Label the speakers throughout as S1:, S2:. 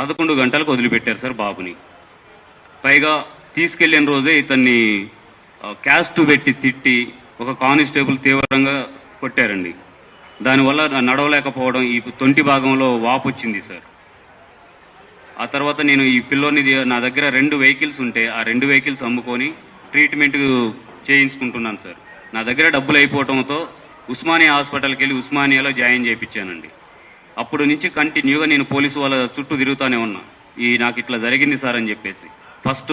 S1: పదకొండు గంటలకు వదిలిపెట్టారు సార్ బాబుని. పైగా తీసుకెళ్ళిన రోజే ఇతన్ని క్యాస్ట్ పెట్టి తిట్టి ఒక కానిస్టేబుల్ తీవ్రంగా కొట్టారండి. దానివల్ల నడవలేకపోవడం ఈ తొంటి భాగంలో వాపు వచ్చింది సార్. ఆ తర్వాత నేను ఈ పిల్లోని నా దగ్గర రెండు వెహికల్స్ ఉంటే ఆ రెండు వెహికల్స్ అమ్ముకొని ట్రీట్మెంట్ చేయించుకుంటున్నాను సార్. నా దగ్గర డబ్బులు అయిపోవడంతో ఉస్మానియా హాస్పిటల్కి వెళ్ళి ఉస్మానియాలో జాయిన్ చేయించానండి. అప్పుడు నుంచి కంటిన్యూగా నేను పోలీసు వాళ్ళ చుట్టూ తిరుగుతూనే ఉన్నా. ఈ నాకు ఇట్లా జరిగింది సార్ అని చెప్పేసి. ఫస్ట్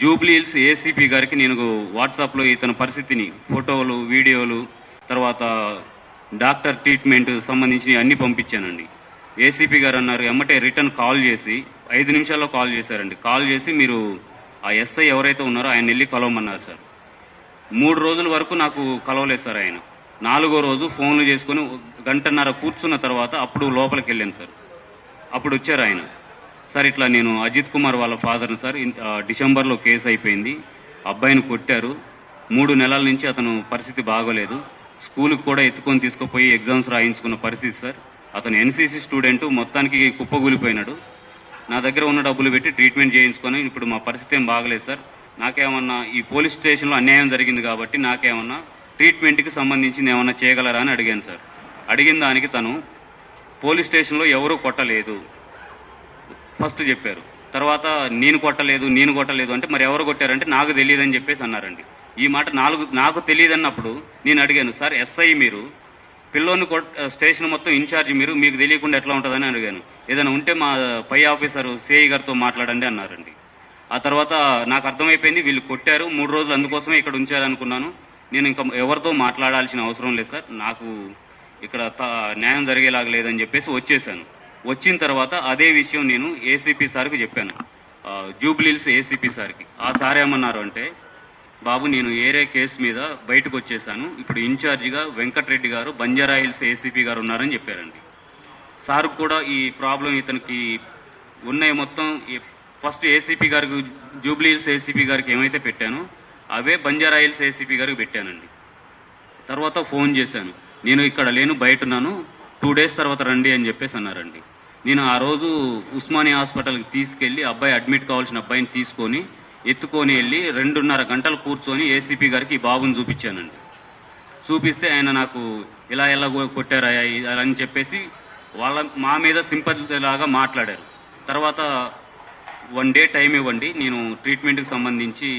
S1: జూబ్లీ హిల్స్ ఏసీపీ గారికి నేను వాట్సాప్లో ఇతని పరిస్థితిని ఫోటోలు వీడియోలు తర్వాత డాక్టర్ ట్రీట్మెంట్ సంబంధించి అన్ని పంపించానండి. ఏసీపీ గారు అన్నారు ఎమ్మటే రిటర్న్ కాల్ చేసి ఐదు నిమిషాల్లో కాల్ చేశారండి. కాల్ చేసి మీరు ఆ ఎస్ఐ ఎవరైతే ఉన్నారో ఆయన వెళ్ళి కలవమన్నారు సార్. మూడు రోజుల వరకు నాకు కలవలేదు సార్ ఆయన. నాలుగో రోజు ఫోన్లు చేసుకుని గంటన్నర కూర్చున్న తర్వాత అప్పుడు లోపలికి వెళ్ళాను సార్. అప్పుడు వచ్చారు ఆయన. సార్ ఇట్లా నేను అజిత్ కుమార్ వాళ్ళ ఫాదర్ని సార్ డిసెంబర్లో కేసు అయిపోయింది. అబ్బాయిని కొట్టారు. మూడు నెలల నుంచి అతను పరిస్థితి బాగోలేదు. స్కూల్కి కూడా ఎత్తుకొని తీసుకుపోయి ఎగ్జామ్స్ రాయించుకున్న పరిస్థితి సార్. అతను ఎన్సీసీ స్టూడెంట్ మొత్తానికి కుప్పగూలిపోయినాడు. నా దగ్గర ఉన్న డబ్బులు పెట్టి ట్రీట్మెంట్ చేయించుకొని ఇప్పుడు మా పరిస్థితి ఏం బాగలేదు సార్. నాకేమన్నా ఈ పోలీస్ స్టేషన్లో అన్యాయం జరిగింది కాబట్టి నాకేమన్నా ట్రీట్మెంట్కి సంబంధించి ఏమైనా చేయగలరా అని అడిగాను సార్. అడిగిన దానికి తను పోలీస్ స్టేషన్లో ఎవరూ కొట్టలేదు ఫస్ట్ చెప్పారు. తర్వాత నేను కొట్టలేదు నేను కొట్టలేదు అంటే మరి ఎవరు కొట్టారంటే నాకు తెలియదు అని చెప్పేసి అన్నారండి. ఈ మాట నాలుగు నాకు తెలియదు అన్నప్పుడు నేను అడిగాను సార్ ఎస్ఐ మీరు పిల్లోని స్టేషన్ మొత్తం ఇన్ఛార్జ్ మీరు మీకు తెలియకుండా ఎట్లా ఉంటుందని అడిగాను. ఏదైనా ఉంటే మా పై ఆఫీసర్ సిఐ గారితో మాట్లాడండి అన్నారండి. ఆ తర్వాత నాకు అర్థమైపోయింది వీళ్ళు కొట్టారు మూడు రోజులు అందుకోసమే ఇక్కడ ఉంచారనుకున్నాను. నేను ఇంకా ఎవరితో మాట్లాడాల్సిన అవసరం లేదు సార్. నాకు ఇక్కడ న్యాయం జరిగేలాగా లేదని చెప్పేసి వచ్చేసాను. వచ్చిన తర్వాత అదే విషయం నేను ఏసీపీ సార్కి చెప్పాను. జూబ్లీల్స్ ఏసీపీ సార్కి. ఆ సార్ ఏమన్నారు అంటే బాబు నేను ఏరే కేసు మీద బయటకు వచ్చేసాను. ఇప్పుడు ఇన్ఛార్జిగా వెంకటరెడ్డి గారు బంజారా హిల్స్ ఏసీపీ గారు ఉన్నారని చెప్పారండి. సార్ కూడా ఈ ప్రాబ్లం ఇతనికి ఉన్నాయి మొత్తం. ఫస్ట్ ఏసీపీ గారికి జూబ్లీ హిల్స్ ఏసీపీ గారికి ఏమైతే పెట్టానో అవే బంజారాయిల్స్ ఏసీపీ గారికి పెట్టానండి. తర్వాత ఫోన్ చేశాను. నేను ఇక్కడ లేను బయట ఉన్నాను. టూ డేస్ తర్వాత రండి అని చెప్పేసి అన్నారండి. నేను ఆ రోజు ఉస్మానియా హాస్పిటల్కి తీసుకెళ్ళి అబ్బాయి అడ్మిట్ కావాల్సిన అబ్బాయిని తీసుకొని ఎత్తుకొని వెళ్ళి రెండున్నర గంటలు కూర్చొని ఏసీపీ గారికి ఈ బాబుని చూపించానండి. చూపిస్తే ఆయన నాకు ఇలా ఎలా కొట్టారా అని చెప్పేసి వాళ్ళ మా మీద సింపతి లాగా మాట్లాడారు. తర్వాత వన్ డే టైం ఇవ్వండి నేను ట్రీట్మెంట్కి సంబంధించి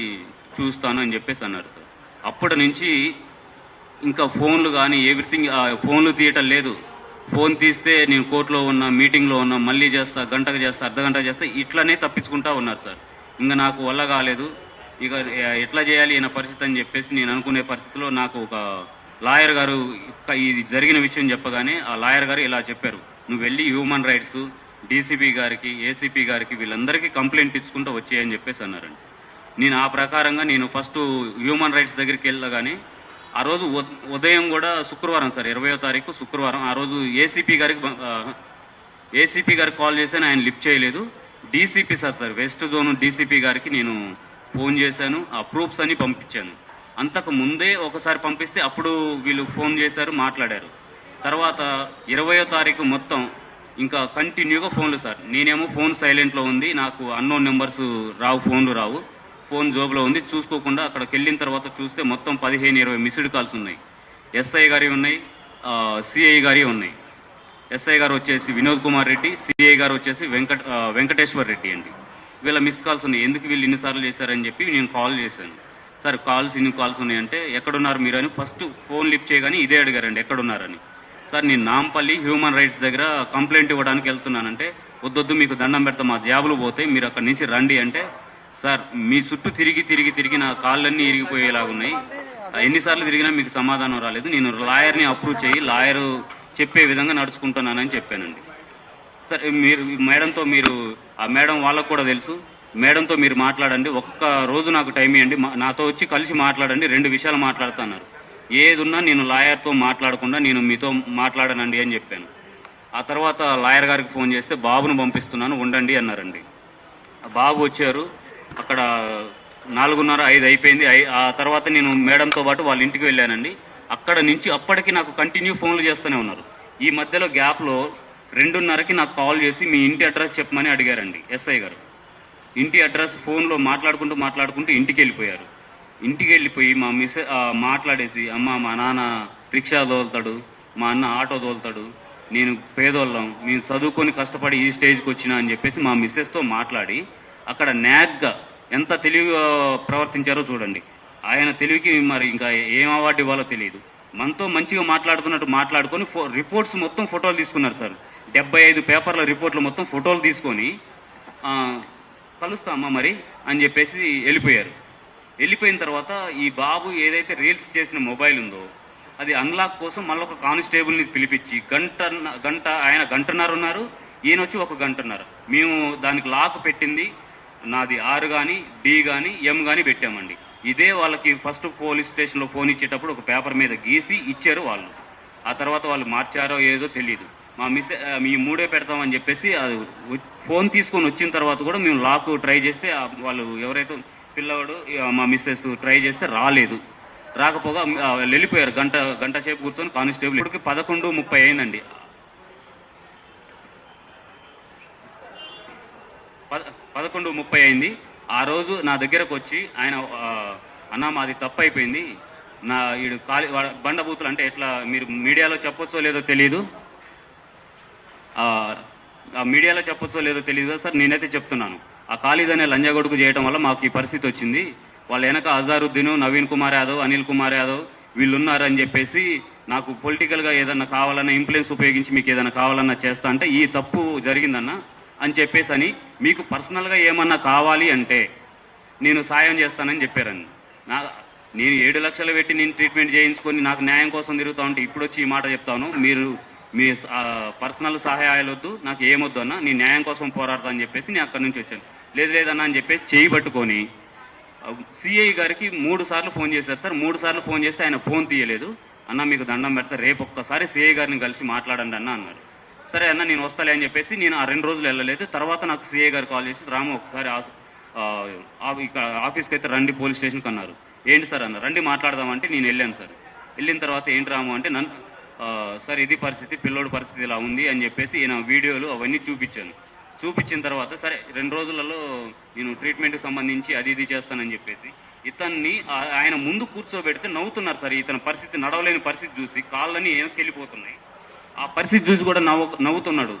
S1: చూస్తాను అని చెప్పేసి అన్నారు సార్. అప్పటి నుంచి ఇంకా ఫోన్లు కానీ ఎవ్రీథింగ్ ఫోన్లు తీయటం లేదు. ఫోన్ తీస్తే నేను కోర్టులో ఉన్నా మీటింగ్లో ఉన్నా మళ్ళీ చేస్తా గంటకు చేస్తా అర్ధ గంట చేస్తా ఇట్లానే తప్పించుకుంటా ఉన్నారు సార్. ఇంకా నాకు వల్ల కాలేదు. ఇక ఎట్లా చేయాలి ఈయన పరిస్థితి అని చెప్పేసి నేను అనుకునే పరిస్థితిలో నాకు ఒక లాయర్ గారు ఇది జరిగిన విషయం చెప్పగానే ఆ లాయర్ గారు ఇలా చెప్పారు. నువ్వు వెళ్ళి హ్యూమన్ రైట్స్ డీసీపీ గారికి ఏసీపీ గారికి వీళ్ళందరికీ కంప్లైంట్ ఇచ్చుకుంటూ వచ్చేయని చెప్పేసి అన్నారండి. నేను ఆ ప్రకారంగా నేను ఫస్ట్ హ్యూమన్ రైట్స్ దగ్గరికి వెళ్ళగానే ఆ రోజు ఉదయం కూడా శుక్రవారం సార్ ఇరవయో తారీఖు శుక్రవారం. ఆ రోజు ఏసీపీ గారికి ఏసీపీ గారికి కాల్ చేశాను ఆయన లిఫ్ట్ చేయలేదు. DCP sir sir west zone DCP గారికి నేను ఫోన్ చేశాను ఆ ప్రూఫ్స్ అన్ని పంపించాను. అంతకు ముందే ఒకసారి పంపిస్తే అప్పుడు వీళ్ళు ఫోన్ చేశారు మాట్లాడారు. తర్వాత ఇరవయో తారీఖు మొత్తం ఇంకా కంటిన్యూగా ఫోన్లు సార్. నేనేమో ఫోన్ సైలెంట్లో ఉంది నాకు అన్నోన్ నెంబర్స్ రావు ఫోన్లు రావు. ఫోన్ జోబులో ఉంది. చూసుకోకుండా అక్కడికి వెళ్ళిన తర్వాత చూస్తే మొత్తం పదిహేను ఇరవై మిస్డ్ కాల్స్ ఉన్నాయి. ఎస్ఐ గారి ఉన్నాయి. సిఐ గారి ఉన్నాయి. ఎస్ఐ గారు వచ్చేసి వినోద్ కుమార్ రెడ్డి సిఐ గారు వచ్చేసి వెంకట వెంకటేశ్వర్ రెడ్డి అండి. వీళ్ళ మిస్ కాల్స్ ఉన్నాయి. ఎందుకు వీళ్ళు ఇన్నిసార్లు చేశారని చెప్పి నేను కాల్ చేశాను. సార్ కాల్స్ ఇన్ని కాల్స్ ఉన్నాయంటే ఎక్కడున్నారు మీరు అని ఫస్ట్ ఫోన్ లిఫ్ట్ చేయగానే ఇదే అడిగారండి ఎక్కడున్నారని. సార్ నేను నాంపల్లి హ్యూమన్ రైట్స్ దగ్గర కంప్లైంట్ ఇవ్వడానికి వెళ్తున్నానంటే వద్దొద్దు మీకు దండం పెడతా మా జాబులు పోతాయి మీరు అక్కడి నుంచి రండి అంటే సార్ మీ చుట్టూ తిరిగి తిరిగి తిరిగి నా కాళ్ళన్నీ ఇరిగిపోయేలాగున్నాయి. ఎన్నిసార్లు తిరిగినా మీకు సమాధానం రాలేదు. నేను లాయర్ని అప్రూవ్ చేయి లాయర్ చెప్పే విధంగా నడుచుకుంటున్నానని చెప్పానండి. సార్ మీరు మేడంతో మీరు ఆ మేడం వాళ్ళకు కూడా తెలుసు. మేడంతో మీరు మాట్లాడండి. ఒక్క రోజు నాకు టైం ఇవ్వండి. మా- నాతో వచ్చి కలిసి మాట్లాడండి. రెండు విషయాలు మాట్లాడుతున్నారు. ఏదున్నా నేను లాయర్తో మాట్లాడకుండా నేను మీతో మాట్లాడనండి అని చెప్పాను. ఆ తర్వాత లాయర్ గారికి ఫోన్ చేస్తే బాబును పంపిస్తున్నాను ఉండండి అన్నారండి. బాబు వచ్చారు. అక్కడ నాలుగున్నర ఐదు అయిపోయింది. ఆ తర్వాత నేను మేడంతో పాటు వాళ్ళ ఇంటికి వెళ్ళానండి. అక్కడ నుంచి అప్పటికి నాకు కంటిన్యూ ఫోన్లు చేస్తూనే ఉన్నారు. ఈ మధ్యలో గ్యాప్లో రెండున్నరకి నాకు కాల్ చేసి మీ ఇంటి అడ్రస్ చెప్పమని అడిగారండి ఎస్ఐ గారు. ఇంటి అడ్రస్ ఫోన్లో మాట్లాడుకుంటూ మాట్లాడుకుంటూ ఇంటికి వెళ్ళిపోయారు. ఇంటికి వెళ్ళిపోయి మా మిస్ మాట్లాడేసి అమ్మ మా నాన్న రిక్షా తోలుతాడు మా అన్న ఆటో తోలుతాడు నేను పేదోళ్ళం నేను చదువుకొని కష్టపడి ఈ స్టేజ్కి వచ్చినా అని చెప్పేసి మా మిస్సెస్తో మాట్లాడి అక్కడ న్యాగ్గా ఎంత తెలివిగా ప్రవర్తించారో చూడండి. ఆయన తెలివికి మరి ఇంకా ఏం అవార్డు ఇవ్వాలో తెలియదు మనతో మంచిగా మాట్లాడుతున్నట్టు మాట్లాడుకొని ఫో రిపోర్ట్స్ మొత్తం ఫోటోలు తీసుకున్నారు సార్. డెబ్బై ఐదు పేపర్ల రిపోర్ట్లు మొత్తం ఫోటోలు తీసుకొని కలుస్తామా మరి అని చెప్పేసి వెళ్ళిపోయారు. వెళ్ళిపోయిన తర్వాత ఈ బాబు ఏదైతే రీల్స్ చేసిన మొబైల్ ఉందో అది అన్లాక్ కోసం మళ్ళీ ఒక కానిస్టేబుల్ని పిలిపించి గంట గంట ఆయన గంటన్నర ఉన్నారు ఈయన వచ్చి ఒక గంటన్నర. మేము దానికి లాక్ పెట్టింది నాది ఆరు కానీ డి కానీ ఎం కానీ పెట్టామండి. ఇదే వాళ్ళకి ఫస్ట్ పోలీస్ స్టేషన్లో ఫోన్ ఇచ్చేటప్పుడు ఒక పేపర్ మీద గీసి ఇచ్చారు వాళ్ళు. ఆ తర్వాత వాళ్ళు మార్చారో ఏదో తెలియదు మా మిస్ మీ మూడే పెడతామని చెప్పేసి అది ఫోన్ తీసుకొని వచ్చిన తర్వాత కూడా మేము లాక్ ట్రై చేస్తే వాళ్ళు ఎవరైతే పిల్లవాడు మా మిస్సెస్ ట్రై చేస్తే రాలేదు. రాకపోగా వెళ్ళిపోయారు. గంట గంట సేపు కూర్చొని కానిస్టేబుల్ ఇప్పటికి పదకొండు ముప్పై అయిందండి పద పదకొండు ముప్పై అయింది. ఆ రోజు నా దగ్గరకు వచ్చి ఆయన అన్న మాది తప్పు అయిపోయింది నా ఈడు కాలి బండబూతులు అంటే ఎట్లా మీరు మీడియాలో చెప్పొచ్చో లేదో తెలియదు ఆ, మీడియాలో చెప్పొచ్చో లేదో తెలియదు సార్ నేనైతే చెప్తున్నాను. ఆ ఖాళీద్ అనే లంజగొడుకు చేయడం వల్ల మాకు ఈ పరిస్థితి వచ్చింది. వాళ్ళ వెనక అజారుద్దీన్ నవీన్ కుమార్ యాదవ్ అనిల్ కుమార్ యాదవ్ వీళ్ళు ఉన్నారని చెప్పేసి నాకు పొలిటికల్గా ఏదన్నా కావాలన్నా ఇన్ఫ్లుయెన్స్ ఉపయోగించి మీకు ఏదైనా కావాలన్నా చేస్తా అంటే ఈ తప్పు జరిగిందన్న అని చెప్పేసి అని మీకు పర్సనల్గా ఏమన్నా కావాలి అంటే నేను సాయం చేస్తానని చెప్పారని నా నేను ఏడు లక్షలు పెట్టి నేను ట్రీట్మెంట్ చేయించుకొని నాకు న్యాయం కోసం తిరుగుతా ఉంటే ఇప్పుడు వచ్చి ఈ మాట చెప్తాను. మీరు మీ పర్సనల్ సహాయాలు వద్దు నాకు ఏమొద్దు అన్న నేను న్యాయం కోసం పోరాడతా అని చెప్పేసి నేను అక్కడి నుంచి వచ్చాను. లేదు లేదన్నా అని చెప్పేసి చేయి పట్టుకొని సిఐ గారికి మూడు సార్లు ఫోన్ చేశారు. సార్ మూడు సార్లు ఫోన్ చేస్తే ఆయన ఫోన్ తీయలేదు. అన్న మీకు దండం పెడతా రేపు ఒక్కసారి సిఐ గారిని కలిసి మాట్లాడండి అన్న అన్నారు సరే అన్న నేను వస్తాలే అని చెప్పేసి నేను ఆ రెండు రోజులు వెళ్ళలేదు. తర్వాత నాకు సిఐ గారు కాల్ చేసి రాము ఒకసారి ఆ- ఇక్కడ ఆఫీస్కి అయితే రండి పోలీస్ స్టేషన్కి అన్నారు. ఏంటి సార్ అన్న రండి మాట్లాడదామంటే నేను వెళ్ళాను సార్. వెళ్ళిన తర్వాత ఏంటి రాము అంటే నన్ను సార్ ఇది పరిస్థితి పిల్లోడి పరిస్థితి ఇలా ఉంది అని చెప్పేసి ఈయన వీడియోలు అవన్నీ చూపించాను. చూపించిన తర్వాత సరే రెండు రోజులలో నేను ట్రీట్మెంట్కి సంబంధించి అది ఇది చేస్తానని చెప్పేసి ఇతన్ని ఆయన ముందు కూర్చోబెడితే నవ్వుతున్నారు సార్. ఇతని పరిస్థితి నడవలేని పరిస్థితి చూసి కాళ్ళని వెనక్కి వెళ్ళిపోతున్నాయి ఆ పరిస్థితి చూసి కూడా నవ్వు నవ్వుతున్నాడు.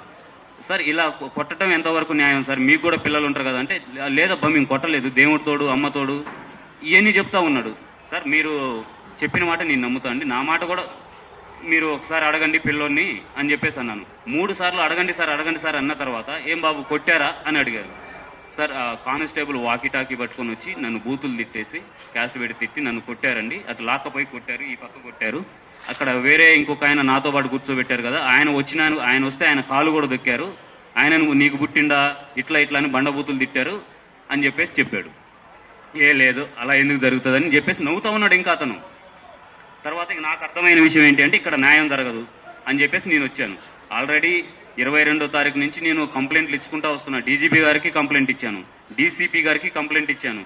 S1: సార్ ఇలా కొట్టడం ఎంతవరకు న్యాయం? సార్ మీకు కూడా పిల్లలు ఉంటారు కదా అంటే లేదబ్బా మేము కొట్టలేదు. దేవుడి తోడు అమ్మ తోడు ఇవన్నీ చెప్తా ఉన్నాడు. సార్ మీరు చెప్పిన మాట నేను నమ్ముతా అండి. నా మాట కూడా మీరు ఒకసారి అడగండి పిల్లోని అని చెప్పేసి అన్నాను. మూడు సార్లు అడగండి సార్ అడగండి సార్ అన్న తర్వాత ఏం బాబు కొట్టారా? అని అడిగారు. సార్ ఆ కానిస్టేబుల్ వాకీ టాకీ పట్టుకొని వచ్చి నన్ను బూతులు తిట్టేసి క్యాస్ట్ పెట్టి తిట్టి నన్ను కొట్టారండి. అటు లాక్కపోయి కొట్టారు ఈ పక్క కొట్టారు. అక్కడ వేరే ఇంకొక ఆయన నాతో పాటు కూర్చోబెట్టారు కదా. ఆయన వచ్చిన ఆయన వస్తే ఆయన కాలు కూడా దొక్కారు. ఆయన నీకు పుట్టిండా ఇట్లా ఇట్లా అని బండబూతులు తిట్టారు అని చెప్పేసి చెప్పాడు. ఏ లేదు అలా ఎందుకు జరుగుతుందని చెప్పేసి నవ్వుతా ఉన్నాడు ఇంకా అతను. తర్వాత నాకు అర్థమైన విషయం ఏంటి అంటే ఇక్కడ న్యాయం జరగదు అని చెప్పేసి నేను వచ్చాను. ఆల్రెడీ ఇరవై రెండో తారీఖు నుంచి నేను కంప్లైంట్లు ఇచ్చుకుంటా వస్తున్నా. డీజీపీ గారికి కంప్లైంట్ ఇచ్చాను. డీసీపీ గారికి కంప్లైంట్ ఇచ్చాను.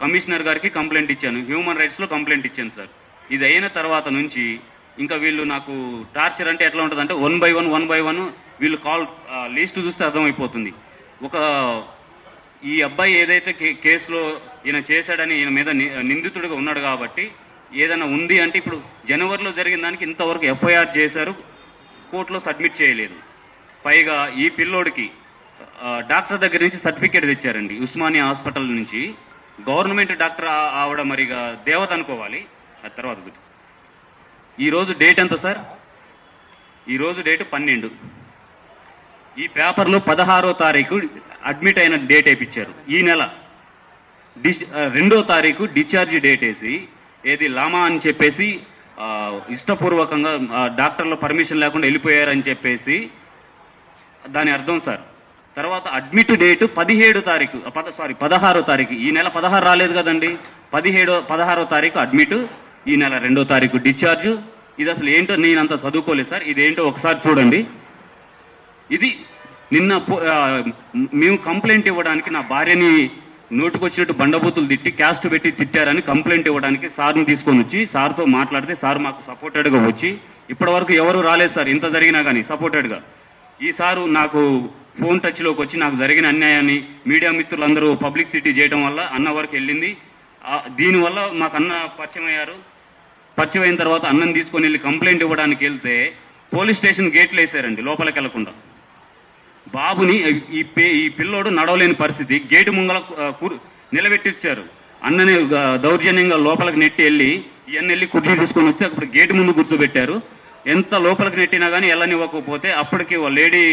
S1: కమిషనర్ గారికి కంప్లైంట్ ఇచ్చాను. హ్యూమన్ రైట్స్లో కంప్లైంట్ ఇచ్చాను సార్. ఇది అయిన తర్వాత నుంచి ఇంకా వీళ్ళు నాకు టార్చర్ అంటే ఎట్లా ఉంటుంది అంటే one by one one by one వీళ్ళు కాల్ లిస్ట్ చూస్తే అర్థమైపోతుంది. ఒక ఈ అబ్బాయి ఏదైతే కే- కేసులో ఈయన చేశాడని ఈయన మీద ని- నిందితుడిగా ఉన్నాడు కాబట్టి ఏదైనా ఉంది అంటే ఇప్పుడు జనవరిలో జరిగిన దానికి ఇంతవరకు ఎఫ్ఐఆర్ చేశారు కోర్టులో సబ్మిట్ చేయలేదు. పైగా ఈ పిల్లోడికి డాక్టర్ దగ్గర నుంచి సర్టిఫికేట్ తెచ్చారండి ఉస్మానియా హాస్పిటల్ నుంచి. గవర్నమెంట్ డాక్టర్ ఆవడం ఆవిడ మరిగా దేవత అనుకోవాలి ఆ తర్వాత ఈరోజు డేట్ ఎంత సార్? ఈరోజు డేటు డేట్ పన్నెండు. ఈ పేపర్లో పదహారో తారీఖు అడ్మిట్ అయిన డేట్ వేయించారు ఈ నెల డిస్ రెండో తారీఖు డిశ్చార్జ్ డేట్ వేసి ఏది లామా అని చెప్పేసి ఇష్టపూర్వకంగా డాక్టర్ల పర్మిషన్ లేకుండా వెళ్ళిపోయారని చెప్పేసి దాని అర్థం సార్. తర్వాత అడ్మిట్ డేటు పదిహేడు తారీఖు పద సారీ పదహారో తారీఖు. ఈ నెల పదహారు రాలేదు కదండి. పదిహేడో పదహారో తారీఖు అడ్మిట్. ఈ నెల రెండో తారీఖు డిశ్చార్జ్. ఇది అసలు ఏంటో నేను అంత చదువుకోలేదు సార్. ఇదేంటో ఒకసారి చూడండి. ఇది నిన్న పో- మేము కంప్లైంట్ ఇవ్వడానికి నా భార్యని నోటుకొచ్చినట్టు బండబూతులు తిట్టి క్యాస్ట్ పెట్టి తిట్టారని కంప్లైంట్ ఇవ్వడానికి సార్ని తీసుకొని వచ్చి సార్తో మాట్లాడితే సార్ మాకు సపోర్టెడ్గా వచ్చి ఇప్పటి వరకు ఎవరు రాలేదు సార్ ఇంత జరిగినా కానీ సపోర్టెడ్గా. ఈసారి నాకు ఫోన్ టచ్లోకి వచ్చి నాకు జరిగిన అన్యాయాన్ని మీడియా మిత్రులందరూ పబ్లిసిటీ చేయడం వల్ల అన్న వరకు వెళ్ళింది. దీనివల్ల మాకు అన్న పరిచయం అయ్యారు. పరిచయం అయిన తర్వాత అన్నం తీసుకొని వెళ్ళి కంప్లైంట్ ఇవ్వడానికి వెళ్తే పోలీస్ స్టేషన్ గేట్లు వేసారండి లోపలికి వెళ్ళకుండా బాబుని ఈ ఈ పిల్లోడు నడవలేని పరిస్థితి. గేటు ముంగల నిలబెట్టిచ్చారు. అన్నని దౌర్జన్యంగా లోపలికి నెట్టి వెళ్ళి ఇవన్నీ వెళ్ళి కుర్చీ తీసుకొని వచ్చి అప్పుడు గేటు ముందు కూర్చోబెట్టారు. ఎంత లోపలికి నెట్టినా కానీ వెళ్ళనివ్వకపోతే అప్పటికి లేడీ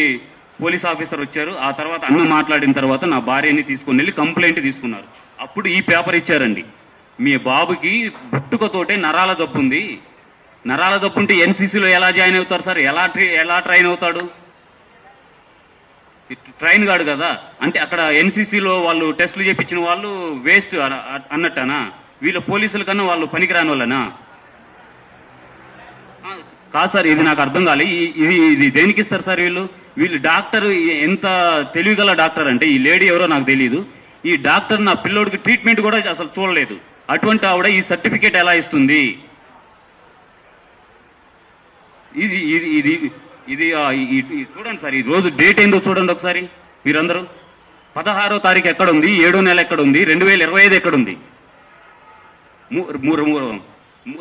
S1: పోలీస్ ఆఫీసర్ వచ్చారు. ఆ తర్వాత అన్న మాట్లాడిన తర్వాత నా భార్యని తీసుకొని వెళ్ళి కంప్లైంట్ తీసుకున్నారు. అప్పుడు ఈ పేపర్ ఇచ్చారండి. మీ బాబుకి పుట్టుకతోటే నరాల జబ్బు ఉంది. నరాల జబ్బు ఉంటే ఎన్సీసీలో ఎలా జాయిన్ అవుతారు సార్? ఎలా ఎలా ట్రైన్ అవుతాడు? ట్రైన్ కాడు కదా. అంటే అక్కడ ఎన్సీసీలో వాళ్ళు టెస్టులు చేపించిన వాళ్ళు వేస్ట్ అన్నట్టనా? వీళ్ళ పోలీసుల కన్నా వాళ్ళు పనికిరాని వాళ్ళనా కాదు సార్ ఇది నాకు అర్థం కాలే. ఇది ఇది దేనికి ఇస్తారు సార్ వీళ్ళు? వీళ్ళు డాక్టర్ ఎంత తెలివిగల డాక్టర్ అంటే ఈ లేడీ ఎవరో నాకు తెలియదు ఈ డాక్టర్ నా పిల్లోడికి ట్రీట్మెంట్ కూడా అసలు చూడలేదు. అటువంటి ఆవిడ ఈ సర్టిఫికేట్ ఎలా ఇస్తుంది? ఇది ఇది ఇది ఇది చూడండి సార్ ఈ రోజు డేట్ ఏందో చూడండి ఒకసారి మీరందరూ. పదహారో తారీఖు ఎక్కడ ఉంది ఏడో నెల ఎక్కడ ఉంది రెండు వేల ఇరవై ఐదు ఎక్కడ ఉంది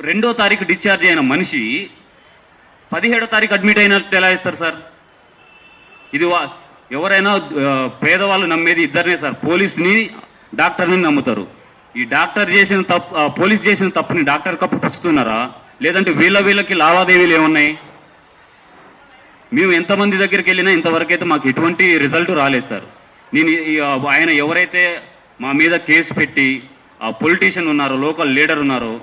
S1: రెండో తారీఖు డిశ్చార్జ్ అయిన మనిషి పదిహేడో తారీఖు అడ్మిట్ అయినట్టు ఎలా ఇస్తారు సార్? ఇది వా- ఎవరైనా పేదవాళ్ళు నమ్మేది ఇద్దరినే సార్. పోలీస్ని డాక్టర్ని నమ్ముతారు. ఈ డాక్టర్ చేసిన తప్పు పోలీస్ చేసిన తప్పుని డాక్టర్ కప్పు పుచ్చుతున్నారా? లేదంటే వీళ్ళ వీళ్ళకి లావాదేవీలు ఏమున్నాయి? మేము ఎంతమంది దగ్గరికి వెళ్ళినా ఇంతవరకు అయితే మాకు ఎటువంటి రిజల్ట్ రాలేదు సార్. నేను ఆయన ఎవరైతే మా మీద కేసు పెట్టి ఆ పొలిటీషియన్ ఉన్నారో లోకల్ లీడర్ ఉన్నారో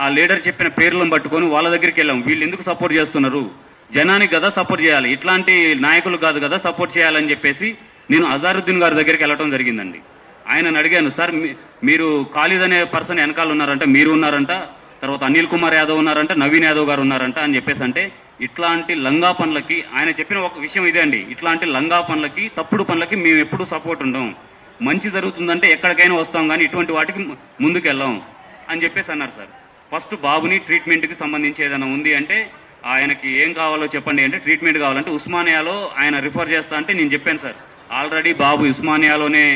S1: ఆ లీడర్ చెప్పిన పేర్లను పట్టుకొని వాళ్ళ దగ్గరికి వెళ్ళాం. వీళ్ళు ఎందుకు సపోర్ట్ చేస్తున్నారు? జనానికి కదా సపోర్ట్ చేయాలి. ఇట్లాంటి నాయకులు కాదు కదా సపోర్ట్ చేయాలని చెప్పేసి నేను అజారుద్దీన్ గారి దగ్గరికి వెళ్ళడం జరిగిందండి. ఆయనను అడిగాను సార్ మీ- మీరు ఖాళీద్ అనే పర్సన్ వెనకాల ఉన్నారంట మీరు ఉన్నారంట తర్వాత అనిల్ కుమార్ యాదవ్ ఉన్నారంట నవీన్ యాదవ్ గారు ఉన్నారంట అని చెప్పేసి అంటే ఇట్లాంటి లంగా పనులకి ఆయన చెప్పిన ఒక విషయం ఇదే అండి ఇట్లాంటి లంగా పనులకి తప్పుడు పనులకి మేము ఎప్పుడు సపోర్ట్ ఉండం మంచి జరుగుతుందంటే ఎక్కడికైనా వస్తాం కానీ ఇటువంటి వాటికి ముందుకు వెళ్ళాం అని చెప్పేసి అన్నారు సార్. ఫస్ట్ బాబుని ట్రీట్మెంట్కి సంబంధించి ఏదైనా ఉంది అంటే ఆయనకి ఏం కావాలో చెప్పండి అంటే ట్రీట్మెంట్ కావాలంటే ఉస్మానియాలో ఆయన రిఫర్ చేస్తా అంటే నేను చెప్పాను సార్. ఆల్రెడీ బాబు ఉస్మానియాలోనే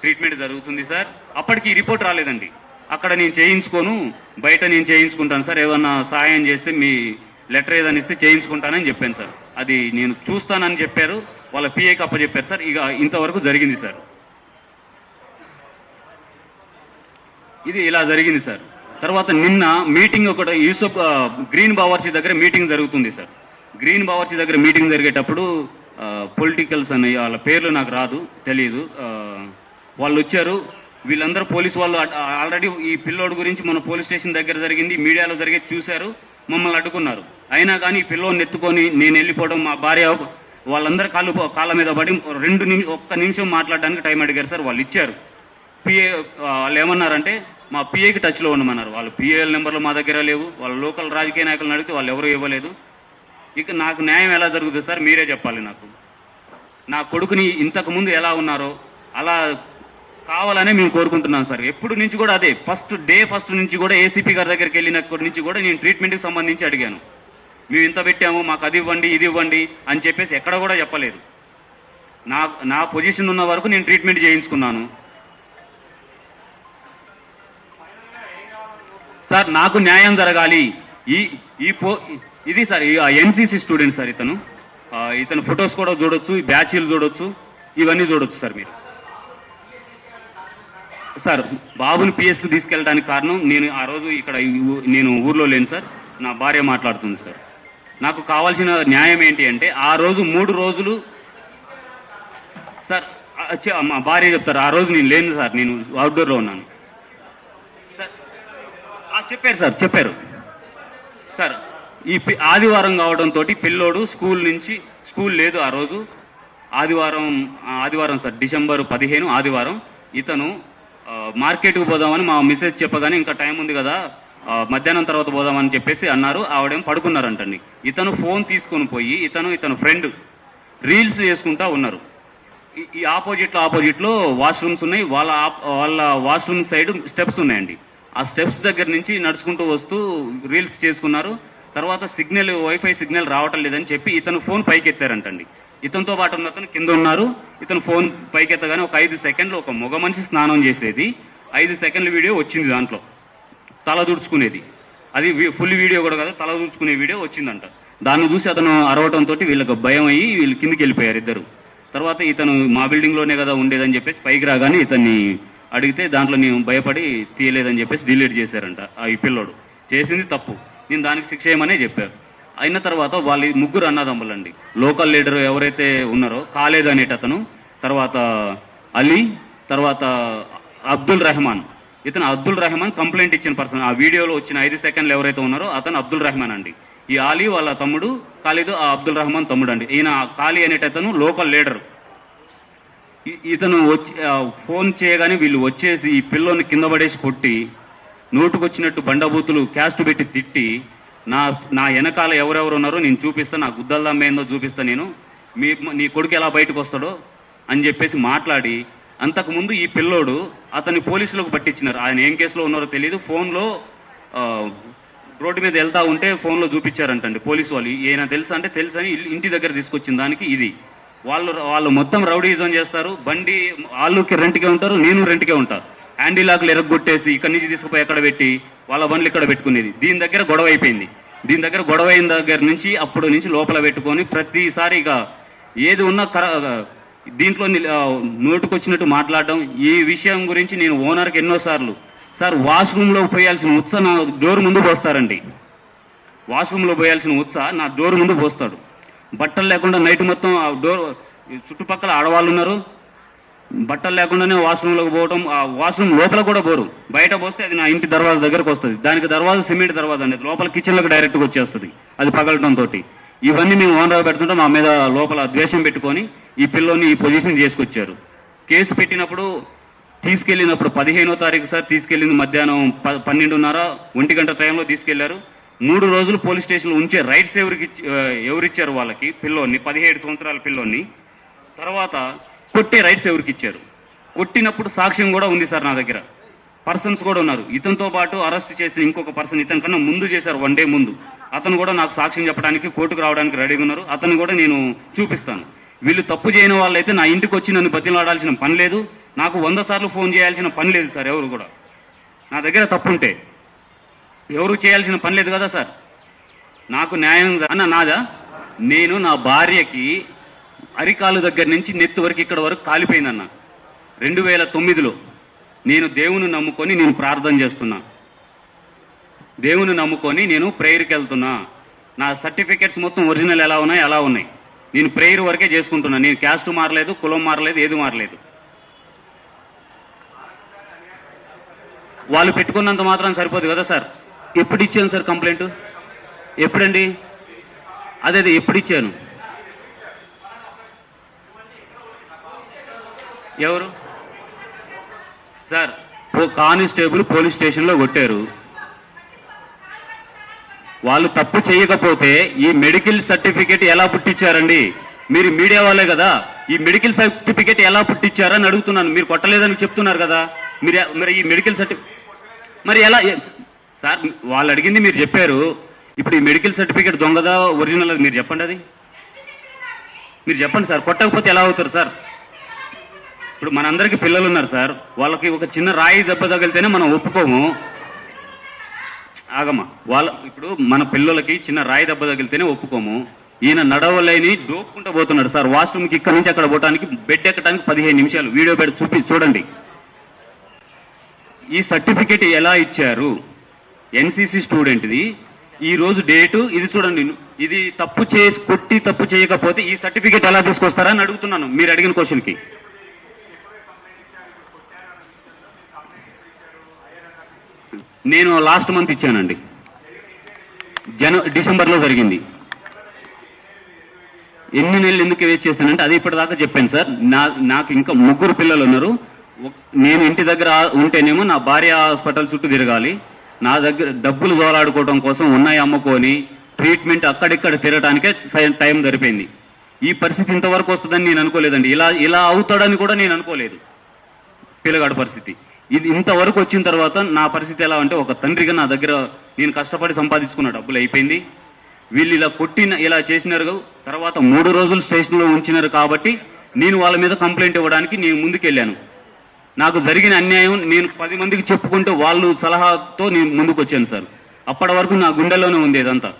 S1: ట్రీట్మెంట్ జరుగుతుంది సార్. అప్పటికి రిపోర్ట్ రాలేదండి. అక్కడ నేను చేయించుకోను బయట నేను చేయించుకుంటాను సార్. ఏమన్నా సహాయం చేస్తే మీ లెటర్ ఏదైనా ఇస్తే చేయించుకుంటానని చెప్పాను సార్. అది నేను చూస్తానని చెప్పారు. వాళ్ళ పిఏకి అప్పచెప్పారు సార్. ఇక ఇంతవరకు జరిగింది సార్. ఇది ఇలా జరిగింది సార్. తర్వాత నిన్న మీటింగ్ ఒకటి యూసఫ్ గ్రీన్ బావర్చి దగ్గర మీటింగ్ జరుగుతుంది సార్. గ్రీన్ బావర్చి దగ్గర మీటింగ్ జరిగేటప్పుడు పొలిటికల్స్ అనే వాళ్ళ పేర్లు నాకు రాదు తెలియదు వాళ్ళు వచ్చారు వీళ్ళందరూ పోలీస్ వాళ్ళు ఆల్రెడీ ఈ పిల్లోడు గురించి మన పోలీస్ స్టేషన్ దగ్గర జరిగింది మీడియాలో జరిగి చూశారు మమ్మల్ని అడ్డుకున్నారు. అయినా కానీ ఈ పిల్లోని ఎత్తుకొని నేను వెళ్ళిపోవడం మా భార్య వాళ్ళందరూ కాళ్ళు కాళ్ళ మీద పడి రెండు నిమి ఒక్క నిమిషం మాట్లాడడానికి టైం అడిగారు సార్ వాళ్ళు ఇచ్చారు. పిఏ వాళ్ళు ఏమన్నారంటే మా పిఏకి టచ్లో ఉండమన్నారు. వాళ్ళు పిఏఎల్ నెంబర్లు మా దగ్గర లేవు వాళ్ళ లోకల్ రాజకీయ నాయకులను అడిగితే వాళ్ళు ఎవరు ఇవ్వలేదు. ఇక నాకు న్యాయం ఎలా జరుగుతుంది సార్ మీరే చెప్పాలి నాకు. నా కొడుకుని ఇంతకు ముందు ఎలా ఉన్నారో అలా కావాలనే మేము కోరుకుంటున్నాం సార్. ఎప్పుడు నుంచి కూడా అదే ఫస్ట్ డే ఫస్ట్ నుంచి కూడా ఏసీపీ గారి దగ్గరికి వెళ్ళినప్పటి నుంచి కూడా నేను ట్రీట్మెంట్కి సంబంధించి అడిగాను. మేము ఇంత పెట్టాము మాకు అది ఇవ్వండి ఇది ఇవ్వండి అని చెప్పేసి ఎక్కడ కూడా చెప్పలేదు. నా నా పొజిషన్ ఉన్న వరకు నేను ట్రీట్మెంట్ చేయించుకున్నాను. సార్ నాకు న్యాయం జరగాలి. ఈ ఈ పో ఇది సార్ ఎన్సీసీ స్టూడెంట్ సార్ ఇతను. ఇతను ఫొటోస్ కూడా చూడొచ్చు ఈ బ్యాచ్లు చూడొచ్చు ఇవన్నీ చూడొచ్చు సార్ మీరు. సార్ బాబుని పిఎస్కి తీసుకెళ్ళడానికి కారణం నేను ఆ రోజు ఇక్కడ నేను ఊర్లో లేను సార్. నా భార్య మాట్లాడుతుంది సార్. నాకు కావాల్సిన న్యాయం ఏంటి అంటే ఆ రోజు మూడు రోజులు సార్ మా భార్య చెప్తారు ఆ రోజు నేను లేను సార్ నేను అవుట్డోర్లో ఉన్నాను. సార్ చెప్పారు సార్ చెప్పారు. సార్ ఈ ఆదివారం కావడంతో పిల్లోడు స్కూల్ నుంచి స్కూల్ లేదు ఆ రోజు. ఆదివారం ఆదివారం సార్ డిసెంబర్ పదిహేను ఆదివారం. ఇతను మార్కెట్కి పోదామని మా మిస్సెస్ చెప్పగానే ఇంకా టైం ఉంది కదా మధ్యాహ్నం తర్వాత పోదామని చెప్పేసి అన్నారు. ఆవిడేం పడుకున్నారంటండి ఇతను ఫోన్ తీసుకొని పోయి ఇతను ఇతను ఫ్రెండ్ రీల్స్ చేసుకుంటా ఉన్నారు. ఈ- ఆపోజిట్లో ఆపోజిట్లో వాష్రూమ్స్ ఉన్నాయి. వాళ్ళ వాళ్ళ వాష్రూమ్ సైడ్ స్టెప్స్ ఉన్నాయండి. ఆ స్టెప్స్ దగ్గర నుంచి నడుచుకుంటూ వస్తూ రీల్స్ చేసుకున్నారు. తర్వాత సిగ్నల్ వైఫై సిగ్నల్ రావటం లేదని చెప్పి ఇతను ఫోన్ పైకి ఎత్తారంటండి ఇతనితో పాటు ఉన్న అతను కింద ఉన్నారు. ఇతను ఫోన్ పైకెత్తగానే ఒక ఐదు సెకండ్లు ఒక మగ మనిషి స్నానం చేసేది. ఐదు సెకండ్ల వీడియో వచ్చింది దాంట్లో. తల దుడుచుకునేది. అది ఫుల్ వీడియో కూడా కాదు తల దుడుచుకునే వీడియో వచ్చిందంట. దాన్ని చూసి అతను అరవటంతో వీళ్ళకి భయం అయ్యి వీళ్ళు కిందికి వెళ్ళిపోయారు ఇద్దరు. తర్వాత ఇతను మా బిల్డింగ్లోనే కదా ఉండేదని చెప్పేసి పైకి రాగానే ఇతన్ని అడిగితే దాంట్లో నేను భయపడి తీయలేదని చెప్పేసి డిలీట్ చేశారంట ఆ ఈ పిల్లోడు. చేసింది తప్పు. నేను దానికి శిక్ష చేయమనే చెప్పారు. అయిన తర్వాత వాళ్ళ ముగ్గురు అన్నదమ్ములండి. లోకల్ లీడర్ ఎవరైతే ఉన్నారో కాలేదు అనేటతను తర్వాత అలీ తర్వాత అబ్దుల్ రెహమాన్. ఇతను అబ్దుల్ రెహమాన్ కంప్లైంట్ ఇచ్చిన పర్సన్. ఆ వీడియోలో వచ్చిన ఐదు సెకండ్లు ఎవరైతే ఉన్నారో అతను అబ్దుల్ రెహమాన్ అండి ఈ ఆలీ వాళ్ళ తమ్ముడు ఖాళీదు ఆ అబ్దుల్ రెహమాన్ తమ్ముడు అండి ఈయన ఖాళీ అనేటతను లోకల్ లీడర్. ఇతను వచ్చి ఫోన్ చేయగానే వీళ్ళు వచ్చేసి ఈ పిల్లోని కింద పడేసి కొట్టి నోటుకొచ్చినట్టు బండబూతులు క్యాస్ట్ పెట్టి తిట్టి నా నా వెనకాల ఎవరెవరు ఉన్నారో నేను చూపిస్తా నా గుద్దల్దమ్మ ఏందో చూపిస్తా నేను. మీ నీ కొడుకు ఎలా బయటకు వస్తాడో అని చెప్పేసి మాట్లాడి అంతకుముందు ఈ పిల్లోడు అతన్ని పోలీసులకు పట్టించినారు. ఆయన ఏం కేసులో ఉన్నారో తెలియదు ఫోన్లో రోడ్డు మీద వెళ్తా ఉంటే ఫోన్లో చూపించారంటండి పోలీసు వాళ్ళు. ఈయన తెలుసా అంటే తెలుసని అని ఇంటి దగ్గర తీసుకొచ్చిన దానికి ఇది. వాళ్ళు వాళ్ళు మొత్తం రౌడీజం చేస్తారు. బండి వాళ్ళకి రెంట్కే ఉంటారు నేను రెంట్కే ఉంటాను హ్యాండీలాక్లు ఎరగొట్టేసి ఇక్కడి నుంచి తీసుకుపోయి ఎక్కడ పెట్టి వాళ్ళ బండ్లు ఇక్కడ పెట్టుకునేది. దీని దగ్గర గొడవ అయిపోయింది. దీని దగ్గర గొడవ అయిన దగ్గర నుంచి అప్పుడు నుంచి లోపల పెట్టుకొని ప్రతిసారి ఇక ఏది ఉన్నా కర దీంట్లో నోటుకొచ్చినట్టు మాట్లాడడం. ఈ విషయం గురించి నేను ఓనర్కి ఎన్నోసార్లు సార్ వాష్రూమ్లో పోయాల్సిన ఉత్స నా డోర్ ముందు పోస్తారండి. వాష్రూమ్లో పోయాల్సిన ఉత్స నా డోర్ ముందు పోస్తాడు. బట్టలు లేకుండా నైట్ మొత్తం ఆ డోర్ చుట్టుపక్కల ఆడవాళ్ళు ఉన్నారు. బట్టలు లేకుండానే వాష్రూమ్లోకి పోవటం ఆ వాష్రూమ్ లోపల కూడా పోరు. బయట పోస్తే అది నా ఇంటి దర్వాజా దగ్గరకు వస్తుంది. దానికి దర్వాజా సిమెంట్ దర్వాజా అనేది లోపల కిచెన్లోకి డైరెక్ట్గా వచ్చేస్తుంది. అది పగలటం తోటి. ఇవన్నీ మేము ఓనర్ పెడుతుంటే. మా మీద లోపల ద్వేషం పెట్టుకొని ఈ పిల్లోని ఈ పొజిషన్ చేసుకొచ్చారు. కేసు పెట్టినప్పుడు తీసుకెళ్ళినప్పుడు పదిహేనో తారీఖు సార్ తీసుకెళ్ళింది మధ్యాహ్నం ప- పన్నెండున్నర ఒంటి గంట టైంలో తీసుకెళ్ళారు. మూడు రోజులు పోలీస్ స్టేషన్లో ఉంచే రైట్స్ ఎవరికి ఎవరిచ్చారు వాళ్ళకి పిల్లోని పదిహేడు సంవత్సరాల పిల్లోని తర్వాత కొట్టే రైట్స్ ఎవరికి ఇచ్చారు? కొట్టినప్పుడు సాక్ష్యం కూడా ఉంది సార్ నా దగ్గర. పర్సన్స్ కూడా ఉన్నారు. ఇతనితో పాటు అరెస్ట్ చేసిన ఇంకొక పర్సన్ ఇతని కన్నా ముందు చేశారు వన్ డే ముందు. అతను కూడా నాకు సాక్ష్యం చెప్పడానికి కోర్టుకు రావడానికి రెడీగా ఉన్నారు. అతను కూడా నేను చూపిస్తాను. వీళ్ళు తప్పు చేయని వాళ్ళైతే నా ఇంటికి వచ్చి నన్ను బతిలాడాల్సిన పని లేదు. నాకు వంద సార్లు ఫోన్ చేయాల్సిన పని లేదు సార్ ఎవరు కూడా. నా దగ్గర తప్పు ఉంటే ఎవరు చేయాల్సిన పని లేదు కదా సార్. నాకు న్యాయం అన్న నాదా? నేను నా భార్యకి అరికాలు దగ్గర నుంచి నెత్తి వరకు ఇక్కడ వరకు కాలిపోయిందన్న. రెండు వేల తొమ్మిదిలో నేను దేవుని నమ్ముకొని నేను ప్రార్థన చేస్తున్నా. దేవుని నమ్ముకొని నేను ప్రేయర్కి వెళ్తున్నా. నా సర్టిఫికెట్స్ మొత్తం ఒరిజినల్ ఎలా ఉన్నాయి అలా ఉన్నాయి. నేను ప్రేయర్ వరకే చేసుకుంటున్నా. నేను క్యాస్ట్ మారలేదు కులం మారలేదు ఏది మారలేదు. వాళ్ళు పెట్టుకున్నంత మాత్రం సరిపోదు కదా సార్? ఎప్పుడు ఇచ్చాను సార్ కంప్లైంట్ ఎప్పుడండి? అదే అదే ఎప్పుడు ఇచ్చాను? ఎవరు? సార్ ఓ కానిస్టేబుల్ పోలీస్ స్టేషన్లో కొట్టారు. వాళ్ళు తప్పు చేయకపోతే ఈ మెడికల్ సర్టిఫికేట్ ఎలా పుట్టించారండి? మీరు మీడియా వాళ్ళే కదా ఈ మెడికల్ సర్టిఫికేట్ ఎలా పుట్టించారని అడుగుతున్నాను. మీరు కొట్టలేదని చెప్తున్నారు కదా మీరు మరి ఈ మెడికల్ సర్టిఫికేట్ మరి ఎలా సార్ వాళ్ళు అడిగింది మీరు చెప్పారు. ఇప్పుడు ఈ మెడికల్ సర్టిఫికేట్ దొంగదా ఒరిజినల్ మీరు చెప్పండి అది. మీరు చెప్పండి సార్ కొట్టకపోతే ఎలా అవుతారు సార్? ఇప్పుడు మనందరికీ పిల్లలు ఉన్నారు సార్. వాళ్ళకి ఒక చిన్న రాయి దెబ్బ తగిలితేనే మనం ఒప్పుకోము. ఆగమ్మా. వాళ్ళ ఇప్పుడు మన పిల్లలకి చిన్న రాయి దెబ్బ తగిలితేనే ఒప్పుకోము. ఈయన నడవలేని డోక్కుంటూ పోతున్నాడు సార్. వాష్రూమ్కి ఇక్కడ నుంచి అక్కడ పోవడానికి బెడ్ ఎక్కడానికి పదిహేను నిమిషాలు. వీడియో పెట్టి చూపి చూడండి. ఈ సర్టిఫికేట్ ఎలా ఇచ్చారు? ఎన్సీసీ స్టూడెంట్ ఇది ఈ రోజు డేటు ఇది చూడండి. ఇది తప్పు చేసి కొట్టి తప్పు చేయకపోతే ఈ సర్టిఫికేట్ ఎలా తీసుకొస్తారా అని అడుగుతున్నాను. మీరు అడిగిన క్వశ్చన్కి. నేను లాస్ట్ మంత్ ఇచ్చానండి. జన డిసెంబర్లో జరిగింది. ఎన్ని నెలలు ఎందుకు వేస్ట్ చేశానంటే అది ఇప్పటిదాకా చెప్పాను సార్. నా నాకు ఇంకా ముగ్గురు పిల్లలు ఉన్నారు. నేను ఇంటి దగ్గర ఉంటేనేమో నా భార్య హాస్పిటల్ చుట్టూ తిరగాలి. నా దగ్గర డబ్బులు దోలాడుకోవడం కోసం ఉన్నాయి అమ్ముకొని ట్రీట్మెంట్ అక్కడిక్కడ తిరగడానికే సై- టైం సరిపోయింది. ఈ పరిస్థితి ఇంతవరకు వస్తుందని నేను అనుకోలేదండి. ఇలా ఇలా అవుతాడని కూడా నేను అనుకోలేదు. పిల్లగాడు పరిస్థితి. ఇది ఇంతవరకు వచ్చిన తర్వాత నా పరిస్థితి ఎలా అంటే ఒక తండ్రిగా నా దగ్గర నేను కష్టపడి సంపాదించుకున్న డబ్బులు అయిపోయింది. వీళ్ళు ఇలా కొట్టిన ఇలా చేసినారు తర్వాత మూడు రోజులు స్టేషన్లో ఉంచినారు కాబట్టి నేను వాళ్ళ మీద కంప్లైంట్ ఇవ్వడానికి నేను ముందుకెళ్ళాను. నాకు జరిగిన అన్యాయం నేను పది మందికి చెప్పుకుంటే వాళ్ళు సలహాతో నేను ముందుకు వచ్చాను సార్. అప్పటి వరకు నా గుండెల్లోనే ఉంది ఇదంతా.